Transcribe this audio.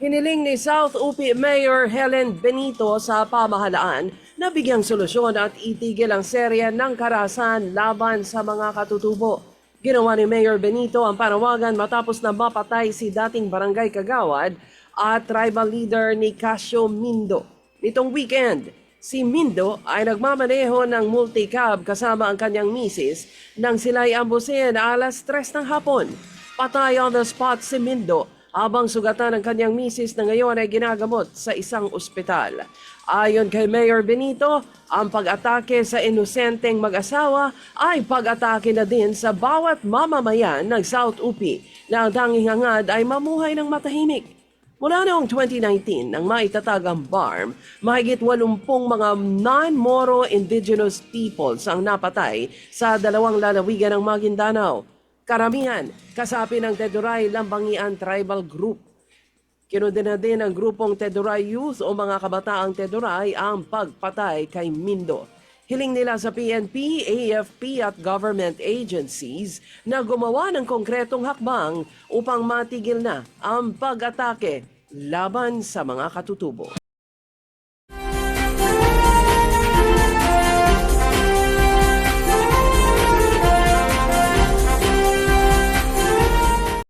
Hiniling ni South UP Mayor Helen Benito sa pamahalaan na bigyang solusyon at itigil ang serya ng karasan laban sa mga katutubo. Ginawa ni Mayor Benito ang panawagan matapos na mapatay si dating barangay Kagawad at tribal leader ni Casio Mindo. Nitong weekend, si Mindo ay nagmamaneho ng multicab kasama ang kanyang misis nang sila'y ambusin alas 3 ng hapon. Patay on the spot si Mindo habang sugatan ng kanyang misis na ngayon ay ginagamot sa isang ospital. Ayon kay Mayor Benito, ang pag-atake sa inosenteng mag-asawa ay pag-atake na din sa bawat mamamayan ng South UP na ang tanging hangad ay mamuhay ng matahimik. Mula noong 2019, nang maitatag ang BARM, mahigit 80 mga non-Moro indigenous peoples ang napatay sa dalawang lalawigan ng Maguindanao. Karamihan, kasapi ng Teduray Lambangian Tribal Group. Kinundina din ng grupong Teduray Youth o mga kabataang Teduray ang pagpatay kay Mindo. Hiling nila sa PNP, AFP at government agencies na gumawa ng konkretong hakbang upang matigil na ang pag-atake laban sa mga katutubo.